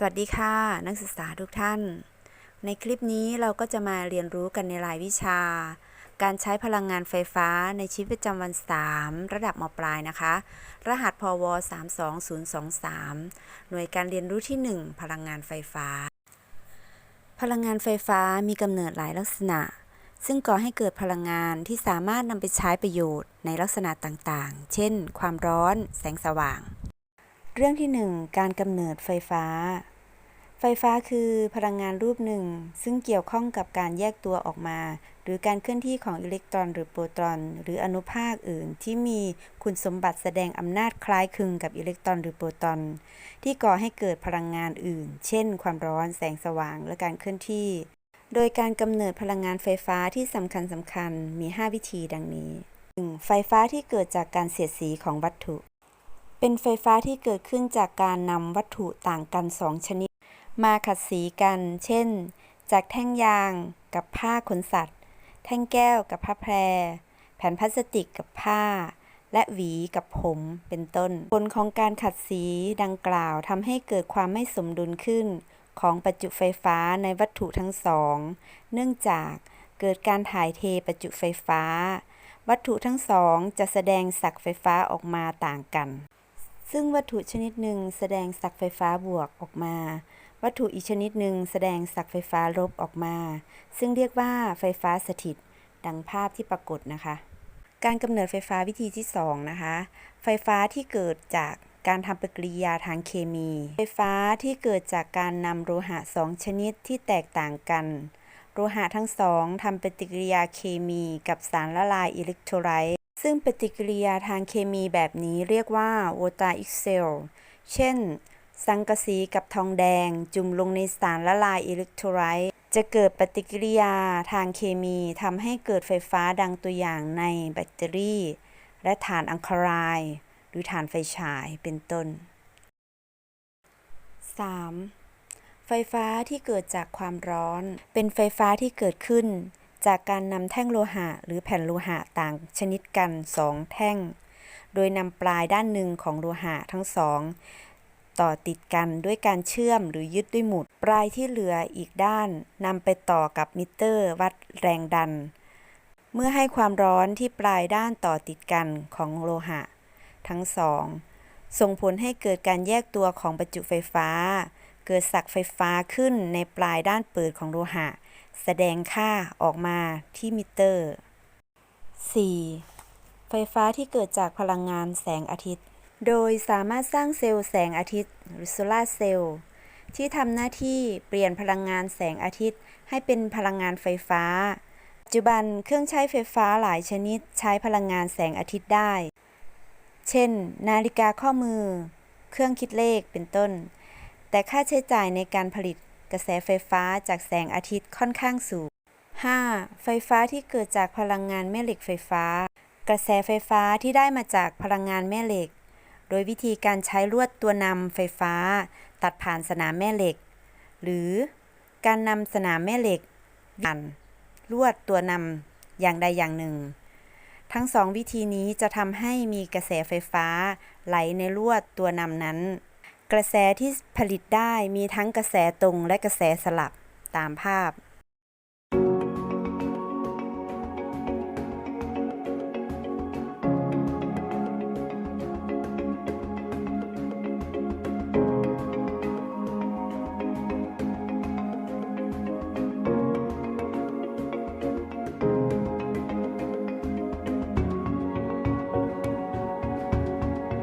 สวัสดีค่ะ นักศึกษาทุกท่าน ในคลิปนี้เราก็จะมาเรียนรู้กันในรายวิชา การใช้พลังงานไฟฟ้าในชีวิตประจำวัน 3 ระดับมปลายนะคะ รหัสพว 32023 หน่วยการเรียนรู้ที่ 1 พลังงานไฟฟ้า พลังงานไฟฟ้ามีกำเนิดหลายลักษณะ ซึ่งก่อให้เกิดพลังงานที่สามารถนำไปใช้ประโยชน์ในลักษณะต่างๆ เช่น ความร้อน แสงสว่าง เรื่องที่ 1 การกำเนิดไฟฟ้า ไฟฟ้าคือพลังงานรูปหนึ่ง ซึ่งเกี่ยวข้องกับการแยกตัวออกมา หรือการเคลื่อนที่ของอิเล็กตรอนหรือโปรตอน หรืออนุภาคอื่นที่มีคุณสมบัติแสดงอำนาจคล้ายคลึงกับอิเล็กตรอนหรือโปรตอน ที่ก่อให้เกิดพลังงานอื่น เช่น ความร้อนแสงสว่างและการเคลื่อนที่ โดยการกำเนิดพลังงานไฟฟ้าที่สำคัญสำคัญมี 5 วิธีดังนี้ 1. ไฟฟ้าที่เกิดจากการเสียดสีของวัตถุ เป็นไฟฟ้าที่เกิดขึ้นจากการนำวัตถุต่างกัน2ชนิด มาขัดสีกัน เช่น จากแท่งยางกับผ้าขนสัตว์ แท่งแก้วกับผ้าแพร แผ่นพลาสติกกับผ้า และหวีกับผม เป็นต้น ผลของการขัดสีดังกล่าวทำให้เกิดความไม่สมดุลขึ้น ของประจุไฟฟ้าในวัตถุทั้งสอง เนื่องจากเกิดการถ่ายเทประจุไฟฟ้า วัตถุทั้งสองจะแสดงศักไฟฟ้าออกมาต่างกัน ซึ่งวัตถุชนิดหนึ่งแสดงศักไฟฟ้าบวกออกมา วัตถุอีกชนิดหนึ่งแสดงศักไฟฟ้าลบออกมา ซึ่งเรียกว่าไฟฟ้าสถิต ดังภาพที่ปรากฏนะคะ การกำเนิดไฟฟ้าวิธีที่ 2 นะคะ ไฟฟ้าที่เกิดจากการทำปฏิกิริยาทางเคมี ไฟฟ้าที่เกิดจากการนำโลหะสองชนิดที่แตกต่างกันโลหะทั้งสองทำปฏิกิริยาเคมีกับสารละลายอิเล็กโทรไลต์ ซึ่งปฏิกิริยาทางเคมีแบบนี้เรียกว่าโวตาอิกเซล เช่น สังกะสีกับทองแดงจุ่มลงในสารละลายอิเล็กโทรไลต์จะเกิดปฏิกิริยาทางเคมีทำให้เกิดไฟฟ้าดังตัวอย่างในแบตเตอรี่ และถ่านอังคาราย หรือถ่านไฟฉายเป็นต้น 3. ไฟฟ้าที่เกิดจากความร้อน เป็นไฟฟ้าที่เกิดขึ้น จากการนำแท่งโลหะหรือแผ่นโลหะต่างชนิดกันสองแท่ง โดยนำปลายด้านหนึ่งของโลหะทั้งสองต่อติดกันด้วยการเชื่อมหรือยึดด้วยหมุด ปลายที่เหลืออีกด้านนำไปต่อกับมิเตอร์วัดแรงดัน เมื่อให้ความร้อนที่ปลายด้านต่อติดกันของโลหะ ทั้งสอง ส่งผลให้เกิดการแยกตัวของประจุไฟฟ้า เกิดสักไฟฟ้าขึ้นในปลายด้านเปิดของโลหะ แสดงค่าออกมาที่มิเตอร์ 4. ไฟฟ้าที่เกิดจากพลังงานแสงอาทิตย์ โดยสามารถสร้างเซลล์แสงอาทิตย์หรือโซลาเซลล์ที่ทำหน้าที่เปลี่ยนพลังงานแสงอาทิตย์ ให้เป็นพลังงานไฟฟ้า ปัจจุบันเครื่องใช้ไฟฟ้าหลายชนิดใช้พลังงานแสงอาทิตย์ได้ เช่น นาฬิกาข้อมือ เครื่องคิดเลขเป็นต้น แต่ค่าใช้จ่ายในการผลิต กระแสไฟฟ้าจากแสงอาทิตย์ค่อนข้างสูง 5. ไฟฟ้าที่เกิดจากพลังงานแม่เหล็กไฟฟ้า กระแสไฟฟ้าที่ได้มาจากพลังงานแม่เหล็ก โดยวิธีการใช้ลวดตัวนำไฟฟ้า ตัดผ่านสนามแม่เหล็ก หรือการนำสนามแม่เหล็กผ่านลวดตัวนำอย่างใดอย่างหนึ่ง ทั้งสองวิธีนี้จะทำให้มีกระแสไฟฟ้าไหลในลวดตัวนำนั้น กระแสที่ผลิตได้มีทั้งกระแสตรงและกระแสสลับตามภาพ